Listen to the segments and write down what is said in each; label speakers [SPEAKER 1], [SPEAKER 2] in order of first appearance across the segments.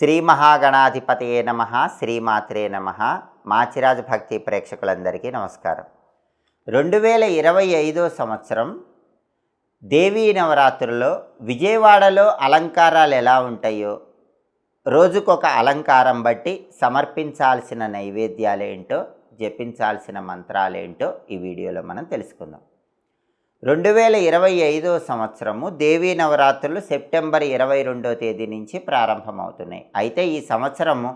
[SPEAKER 1] శ్రీ మహాగణాధిపతయే నమ శ్రీమాత్రే నమ. మాచిరాజు భక్తి ప్రేక్షకులందరికీ నమస్కారం. రెండు వేల ఇరవై ఐదో సంవత్సరం దేవీ నవరాత్రుల్లో విజయవాడలో అలంకారాలు ఎలా ఉంటాయో రోజుకొక అలంకారం బట్టి సమర్పించాల్సిన నైవేద్యాలేంటో జపించాల్సిన మంత్రాలేంటో ఈ వీడియోలో మనం తెలుసుకుందాం. రెండు వేల ఇరవై ఐదో సంవత్సరము దేవీ నవరాత్రులు సెప్టెంబర్ ఇరవై రెండో తేదీ నుంచి ప్రారంభమవుతున్నాయి. అయితే ఈ సంవత్సరము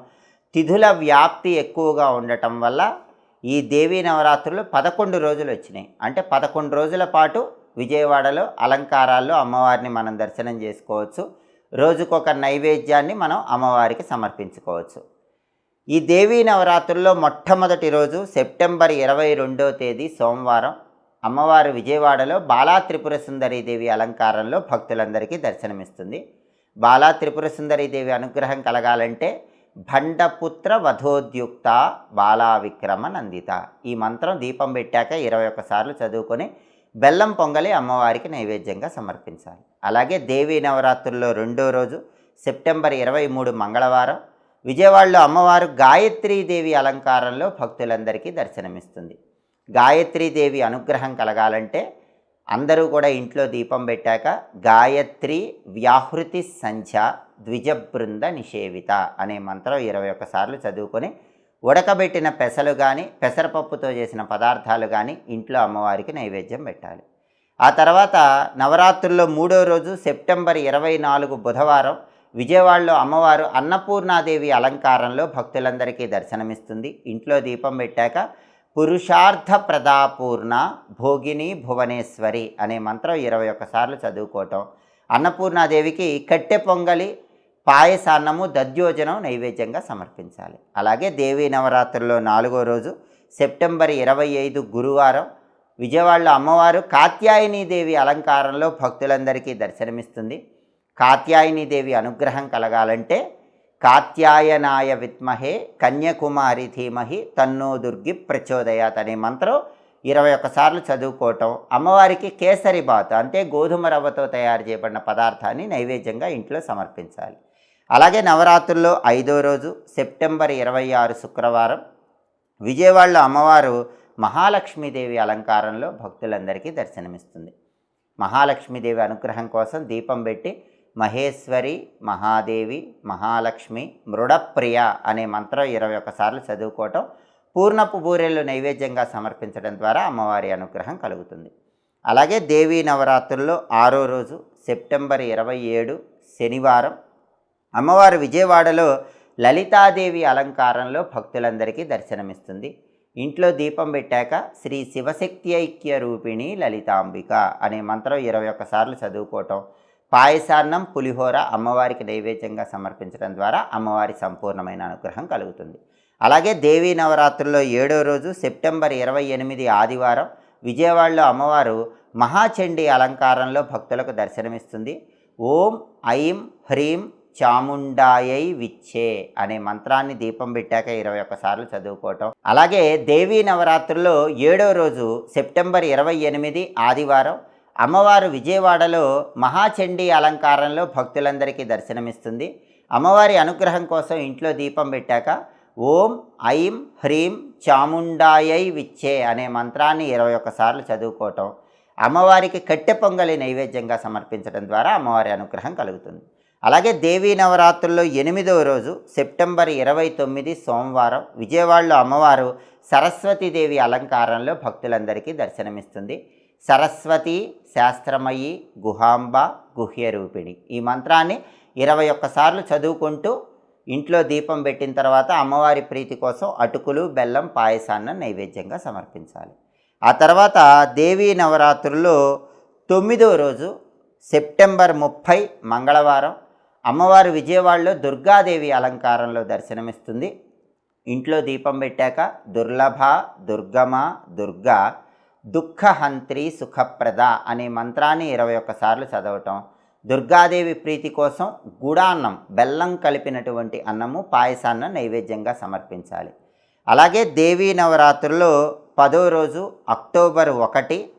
[SPEAKER 1] తిథుల వ్యాప్తి ఎక్కువగా ఉండటం వల్ల ఈ దేవీ నవరాత్రులు పదకొండు రోజులు వచ్చినాయి. అంటే పదకొండు రోజుల పాటు విజయవాడలో అలంకారాల్లో అమ్మవారిని మనం దర్శనం చేసుకోవచ్చు. రోజుకొక నైవేద్యాన్ని మనం అమ్మవారికి సమర్పించుకోవచ్చు. ఈ దేవీ నవరాత్రుల్లో మొట్టమొదటి రోజు సెప్టెంబర్ ఇరవై రెండో తేదీ సోమవారం అమ్మవారు విజయవాడలో బాలా త్రిపుర సుందరీదేవి అలంకారంలో భక్తులందరికీ దర్శనమిస్తుంది. బాలా త్రిపుర సుందరీదేవి అనుగ్రహం కలగాలంటే భండపుత్ర వధోద్యుక్త బాలా విక్రమ నందిత. ఈ మంత్రం దీపం పెట్టాక ఇరవై ఒక్కసార్లు చదువుకొని బెల్లం పొంగలి అమ్మవారికి నైవేద్యంగా సమర్పించాలి. అలాగే దేవీ నవరాత్రుల్లో రెండో రోజు సెప్టెంబర్ ఇరవై మూడు మంగళవారం విజయవాడలో అమ్మవారు గాయత్రీదేవి అలంకారంలో భక్తులందరికీ దర్శనమిస్తుంది. గాయత్రీదేవి అనుగ్రహం కలగాలంటే అందరూ కూడా ఇంట్లో దీపం పెట్టాక గాయత్రి వ్యాహృతి సంధ్య ద్విజబృంద నిషేవిత అనే మంత్రం ఇరవై ఒక్కసార్లు చదువుకొని ఉడకబెట్టిన పెసలు కానీ పెసరపప్పుతో చేసిన పదార్థాలు కానీ ఇంట్లో అమ్మవారికి నైవేద్యం పెట్టాలి. ఆ తర్వాత నవరాత్రుల్లో మూడో రోజు సెప్టెంబర్ ఇరవై నాలుగు బుధవారం విజయవాడలో అమ్మవారు అన్నపూర్ణాదేవి అలంకారంలో భక్తులందరికీ దర్శనమిస్తుంది. ఇంట్లో దీపం పెట్టాక పురుషార్థ ప్రదాపూర్ణ భోగిని భువనేశ్వరి అనే మంత్రం ఇరవై ఒక్కసార్లు చదువుకోవటం. అన్నపూర్ణాదేవికి కట్టె పొంగలి పాయసాన్నము దద్యోజనం నైవేద్యంగా సమర్పించాలి. అలాగే దేవీ నవరాత్రుల్లో నాలుగో రోజు సెప్టెంబర్ ఇరవై ఐదు గురువారం విజయవాడలో అమ్మవారు కాత్యాయనీదేవి అలంకారంలో భక్తులందరికీ దర్శనమిస్తుంది. కాత్యాయనీదేవి అనుగ్రహం కలగాలంటే కాత్యాయనాయ విత్మహే కన్యాకుమారి ధీమహి తన్నో దుర్గి ప్రచోదయాత్ అనే మంత్రం ఇరవై ఒక్కసార్లు చదువుకోవటం అమ్మవారికి కేసరి బాత్ అంటే గోధుమ రవ్వతో తయారు చేయబడిన పదార్థాన్ని నైవేద్యంగా ఇంట్లో సమర్పించాలి. అలాగే నవరాత్రుల్లో ఐదో రోజు సెప్టెంబర్ ఇరవై ఆరు శుక్రవారం విజయవాడలో అమ్మవారు మహాలక్ష్మీదేవి అలంకారంలో భక్తులందరికీ దర్శనమిస్తుంది. మహాలక్ష్మీదేవి అనుగ్రహం కోసం దీపం పెట్టి మహేశ్వరి మహాదేవి మహాలక్ష్మి మృడప్రియ అనే మంత్రం ఇరవై ఒక్కసార్లు చదువుకోవటం పూర్ణపు బూరెలు నైవేద్యంగా సమర్పించడం ద్వారా అమ్మవారి అనుగ్రహం కలుగుతుంది. అలాగే దేవీ నవరాత్రుల్లో ఆరో రోజు సెప్టెంబర్ ఇరవై ఏడు శనివారం అమ్మవారు విజయవాడలో లలితాదేవి అలంకారంలో భక్తులందరికీ దర్శనమిస్తుంది. ఇంట్లో దీపం పెట్టాక శ్రీ శివశక్తి ఐక్య రూపిణి లలితాంబిక అనే మంత్రం ఇరవై ఒక్కసార్లు చదువుకోవటం పాయసాన్నం పులిహోర అమ్మవారికి నైవేద్యంగా సమర్పించడం ద్వారా అమ్మవారి సంపూర్ణమైన అనుగ్రహం కలుగుతుంది. అలాగే దేవీ నవరాత్రుల్లో ఏడో రోజు సెప్టెంబర్ ఇరవై ఎనిమిది ఆదివారం విజయవాడలో అమ్మవారు మహాచండీ అలంకారంలో భక్తులకు దర్శనమిస్తుంది. ఓం ఐం హ్రీం చాముండాయై విచ్చే అనే మంత్రాన్ని దీపం పెట్టాక ఇరవై ఒక్కసార్లు చదువుకోవటం. అలాగే దేవీ నవరాత్రుల్లో ఏడో రోజు సెప్టెంబర్ ఇరవై ఎనిమిది ఆదివారం అమ్మవారు విజయవాడలో మహాచండీ అలంకారంలో భక్తులందరికీ దర్శనమిస్తుంది. అమ్మవారి అనుగ్రహం కోసం ఇంట్లో దీపం పెట్టాక ఓం ఐం హ్రీం చాముండాయై విచ్చే అనే మంత్రాన్ని ఇరవై ఒక్కసార్లు చదువుకోవటం అమ్మవారికి కట్టె పొంగలి నైవేద్యంగా సమర్పించడం ద్వారా అమ్మవారి అనుగ్రహం కలుగుతుంది. అలాగే దేవీ నవరాత్రుల్లో ఎనిమిదవ రోజు సెప్టెంబర్ ఇరవై తొమ్మిది సోమవారం విజయవాడలో అమ్మవారు సరస్వతీదేవి అలంకారంలో భక్తులందరికీ దర్శనమిస్తుంది. సరస్వతి శాస్త్రమయి గుహాంబ గుహ్యరూపిణి. ఈ మంత్రాన్ని ఇరవై ఒక్కసార్లు చదువుకుంటూ ఇంట్లో దీపం పెట్టిన తర్వాత అమ్మవారి ప్రీతి కోసం అటుకులు బెల్లం పాయసాన్ని నైవేద్యంగా సమర్పించాలి. ఆ తర్వాత దేవీ నవరాత్రుల్లో తొమ్మిదో రోజు సెప్టెంబర్ ముప్పై మంగళవారం అమ్మవారు విజయవాడలో దుర్గాదేవి అలంకారంలో దర్శనమిస్తుంది. ఇంట్లో దీపం పెట్టాక దుర్లభ దుర్గమ దుర్గా దుఃఖహంత్రి సుఖప్రద అనే మంత్రాన్ని ఇరవై ఒక్కసార్లు చదవటం దుర్గాదేవి ప్రీతి కోసం గుడాన్నం బెల్లం కలిపినటువంటి అన్నము పాయసాన్న నైవేద్యంగా సమర్పించాలి. అలాగే దేవీ నవరాత్రుల్లో పదో రోజు అక్టోబర్ ఒకటి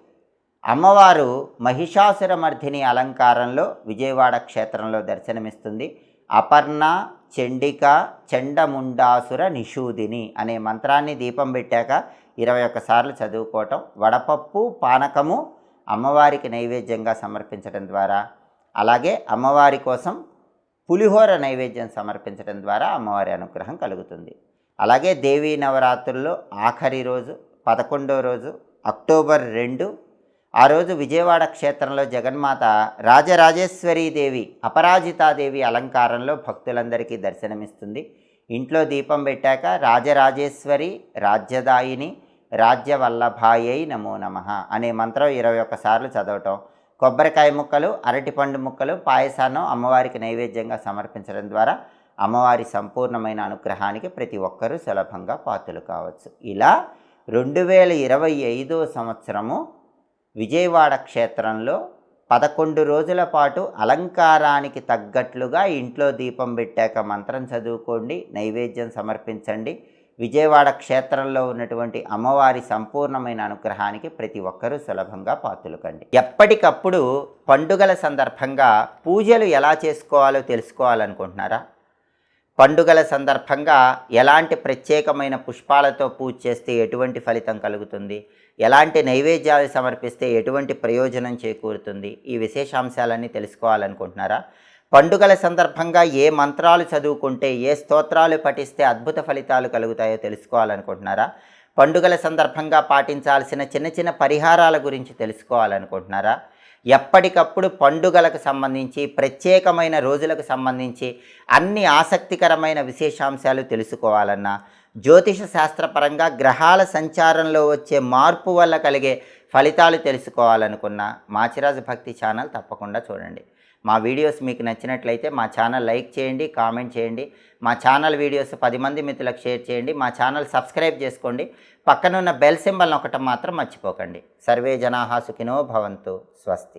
[SPEAKER 1] అమ్మవారు మహిషాసురమర్ధిని అలంకారంలో విజయవాడ క్షేత్రంలో దర్శనమిస్తుంది. అపర్ణ చండిక చండముండాసుర నిషూదిని అనే మంత్రాన్ని దీపం పెట్టాక ఇరవై ఒక్కసార్లు చదువుకోవటం వడపప్పు పానకము అమ్మవారికి నైవేద్యంగా సమర్పించడం ద్వారా అలాగే అమ్మవారి కోసం పులిహోర నైవేద్యం సమర్పించడం ద్వారా అమ్మవారి అనుగ్రహం కలుగుతుంది. అలాగే దేవీ నవరాత్రుల్లో ఆఖరి రోజు పదకొండో రోజు అక్టోబర్ రెండు ఆ రోజు విజయవాడ క్షేత్రంలో జగన్మాత రాజరాజేశ్వరీ దేవి అపరాజితాదేవి అలంకారంలో భక్తులందరికీ దర్శనమిస్తుంది. ఇంట్లో దీపం పెట్టాక రాజరాజేశ్వరి రాజ్యదాయిని రాజ్యవల్లభాయై నమో నమ అనే మంత్రం ఇరవై ఒక్కసార్లు చదవటం. కొబ్బరికాయ ముక్కలు అరటిపండు ముక్కలు పాయసాన్ని అమ్మవారికి నైవేద్యంగా సమర్పించడం ద్వారా అమ్మవారి సంపూర్ణమైన అనుగ్రహానికి ప్రతి ఒక్కరూ సులభంగా పాత్రలు కావచ్చు. ఇలా రెండు వేల ఇరవై ఐదో సంవత్సరము విజయవాడ క్షేత్రంలో పదకొండు రోజుల పాటు అలంకారానికి తగ్గట్లుగా ఇంట్లో దీపం పెట్టాక మంత్రం చదువుకోండి నైవేద్యం సమర్పించండి. విజయవాడ క్షేత్రంలో ఉన్నటువంటి అమ్మవారి సంపూర్ణమైన అనుగ్రహానికి ప్రతి ఒక్కరూ సులభంగా పాత్రలు కండి ఎప్పటికప్పుడు పండుగల సందర్భంగా పూజలు ఎలా చేసుకోవాలో తెలుసుకోవాలనుకుంటున్నారా? పండుగల సందర్భంగా ఎలాంటి ప్రత్యేకమైన పుష్పాలతో పూజ చేస్తే ఎటువంటి ఫలితం కలుగుతుంది? ఎలాంటి నైవేద్యాలు సమర్పిస్తే ఎటువంటి ప్రయోజనం చేకూరుతుంది? ఈ విశేషాంశాలన్నీ తెలుసుకోవాలనుకుంటున్నారా? పండుగల సందర్భంగా ఏ మంత్రాలు చదువుకుంటే ఏ స్తోత్రాలు పఠిస్తే అద్భుత ఫలితాలు కలుగుతాయో తెలుసుకోవాలనుకుంటున్నారా? పండుగల సందర్భంగా పాటించాల్సిన చిన్న చిన్న పరిహారాల గురించి తెలుసుకోవాలనుకుంటున్నారా? ఎప్పటికప్పుడు పండుగలకు సంబంధించి ప్రత్యేకమైన రోజులకు సంబంధించి అన్ని ఆసక్తికరమైన విశేషాంశాలు తెలుసుకోవాలన్నా జ్యోతిష శాస్త్రపరంగా గ్రహాల సంచారంలో వచ్చే మార్పు వల్ల కలిగే ఫలితాలు తెలుసుకోవాలనుకున్న మాచిరాజు భక్తి ఛానల్ తప్పకుండా చూడండి. మా వీడియోస్ మీకు నచ్చినట్లయితే మా ఛానల్ లైక్ చేయండి కామెంట్ చేయండి. మా ఛానల్ వీడియోస్ పది మంది మిత్రులకు షేర్ చేయండి. మా ఛానల్ సబ్స్క్రైబ్ చేసుకోండి. పక్కనున్న బెల్ సింబల్ ఒకటం మాత్రం మర్చిపోకండి. సర్వే జనాహా సుఖినో భవంతు. స్వస్తి.